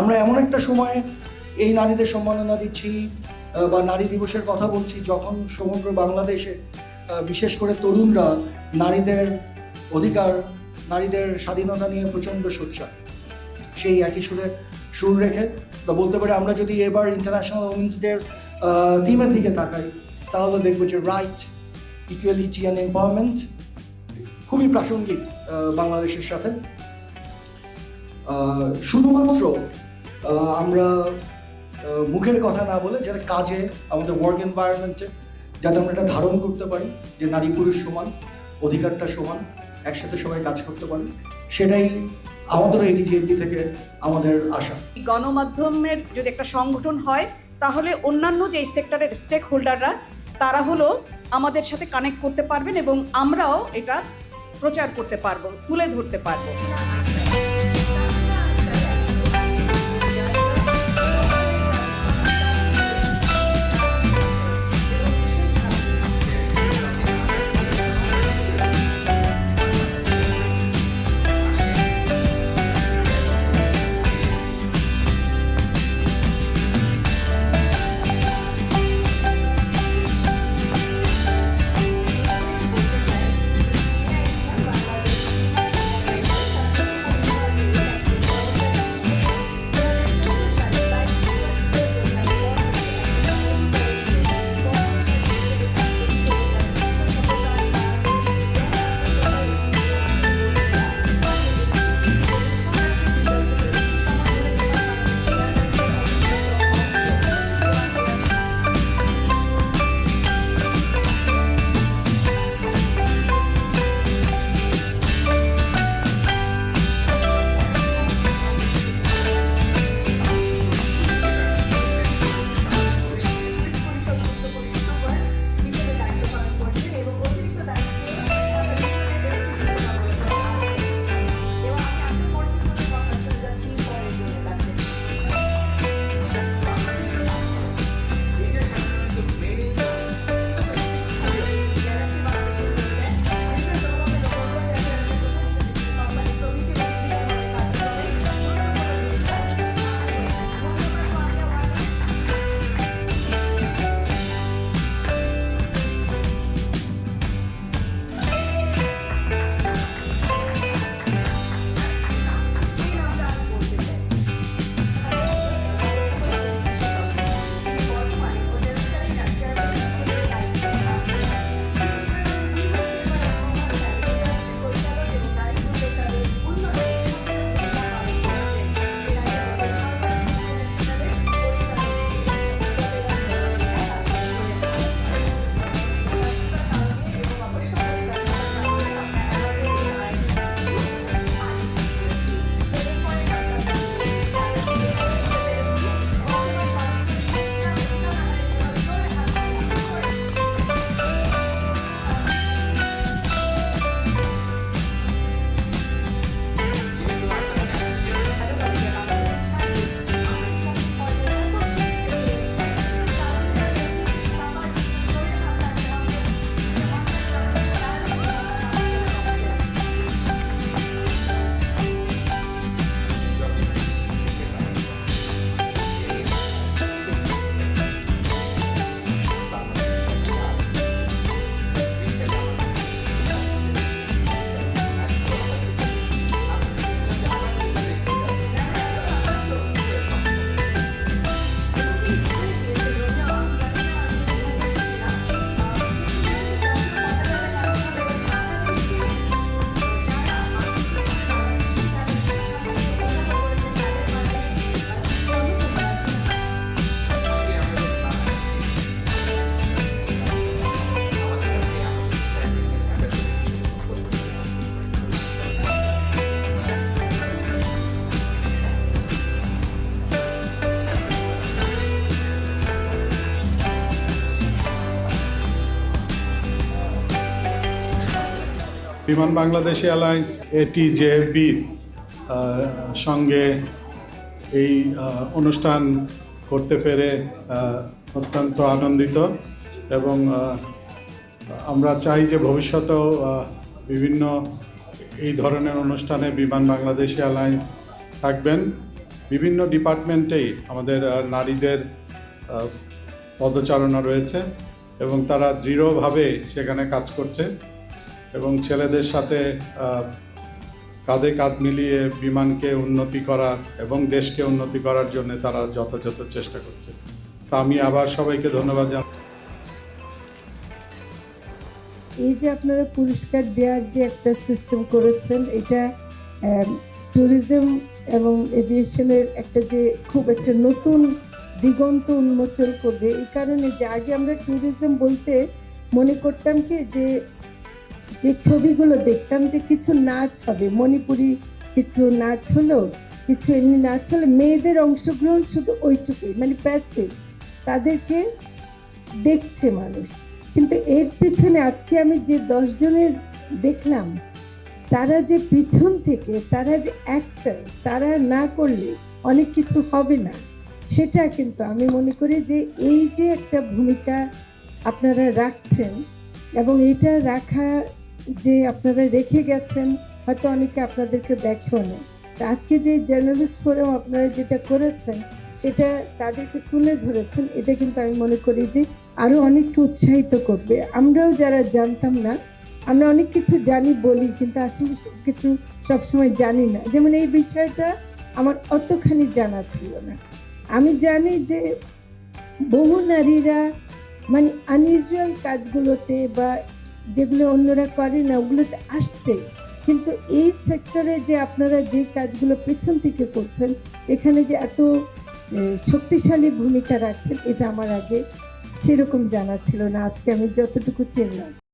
আমরা এমন একটা সময়ে এই নারীদের সম্মাননা দিচ্ছি বা নারী দিবসের কথা বলছি, যখন সমগ্র বাংলাদেশে বিশেষ করে তরুণরা নারীদের অধিকার, নারীদের স্বাধীনতা নিয়ে প্রচণ্ড সোচ্চার। সেই একই সুরে সুর রেখে, বা বলতে পারি আমরা যদি এবার ইন্টারন্যাশনাল উইমেন্স ডের থিমের দিকে তাকাই, তাহলে দেখব যে রাইট ইকুয়ালিটি অ্যান্ড এম্পাওয়ারমেন্ট খুবই প্রাসঙ্গিক বাংলাদেশের সাথে। শুধুমাত্র আমরা মুখের কথা না বলে যাতে কাজে, আমাদের ওয়ার্ক এনভায়রনমেন্টে যাতে আমরা এটা ধারণ করতে পারি যে নারী পুরুষ সমান, অধিকারটা সমান, একসাথে সবাই কাজ করতে পারি। সেটাই আমাদের এডিজিএমপি থেকে আমাদের আশা। গণমাধ্যমের যদি একটা সংগঠন হয়, তাহলে অন্যান্য যে সেক্টরের স্টেক হোল্ডাররা তারা হলো আমাদের সাথে কানেক্ট করতে পারবেন এবং আমরাও এটা প্রচার করতে পারব, তুলে ধরতে পারব। বিমান বাংলাদেশ এয়ারলাইন্স এটি জে সঙ্গে এই অনুষ্ঠান করতে পেরে অত্যন্ত আনন্দিত এবং আমরা চাই যে ভবিষ্যতেও বিভিন্ন এই ধরনের অনুষ্ঠানে বিমান বাংলাদেশ এয়ারলাইন্স থাকবেন। বিভিন্ন ডিপার্টমেন্টেই আমাদের নারীদের পদচারণা রয়েছে এবং তারা দৃঢ়ভাবে সেখানে কাজ করছে। এবং ছেলেদের সাথে কাঁধে কাঁধ মিলিয়ে বিমানকে উন্নতি করার এবং দেশকে উন্নতি করার জন্য তারা যথাযথ চেষ্টা করছে। তা আমি আবার সবাইকে ধন্যবাদ জানাই এই যে আপনারা পুরস্কার দেওয়ার যে একটা সিস্টেম করেছেন, এটা ট্যুরিজম এবং এভিয়েশনের একটা যে খুব একটা নতুন দিগন্ত উন্মোচন করবে, এই কারণে যে আগে আমরা ট্যুরিজম বলতে মনে করতাম কি যে যে ছবিগুলো দেখতাম যে কিছু নাচ হবে, মণিপুরি কিছু নাচ হলো, কিছু এমনি নাচ হলো, মেয়েদের অংশগ্রহণ শুধু ওইটুকুই মানে প্যাসিভ তাদেরকে দেখছে মানুষ। কিন্তু এর পিছনে আজকে আমি যে দশ জনের দেখলাম, তারা যে পিছন থেকে, তারা যে অ্যাক্টার তারা না করলে অনেক কিছু হবে না। সেটা কিন্তু আমি মনে করি যে এই যে একটা ভূমিকা আপনারা রাখছেন এবং এটা রাখা যে আপনারা রেখে গেছেন, হয়তো অনেকে আপনাদেরকে দেখেও না আজকে যে জার্নালিস্ট ফোরাম আপনারা যেটা করেছেন, সেটা তাদেরকে তুলে ধরেছেন, এটা কিন্তু আমি মনে করি যে আরও অনেককে উৎসাহিত করবে। আমরাও যারা জানতাম না, আমরা অনেক কিছু জানি বলি, কিন্তু আসলে সব কিছু সবসময় জানি না। যেমন এই বিষয়টা আমার অতখানি জানা ছিল না। আমি জানি যে বহু নারীরা মানে আনইউজুয়াল কাজগুলোতে বা যেগুলো অন্যরা করে না, ওগুলোতে আসছে। কিন্তু এই সেক্টরে যে আপনারা যে কাজগুলো পেছন থেকে করছেন, এখানে যে এত শক্তিশালী ভূমিকা রাখছেন, এটা আমার আগে সেরকম জানা ছিল না। আজকে আমি যতটুকু চিনলাম।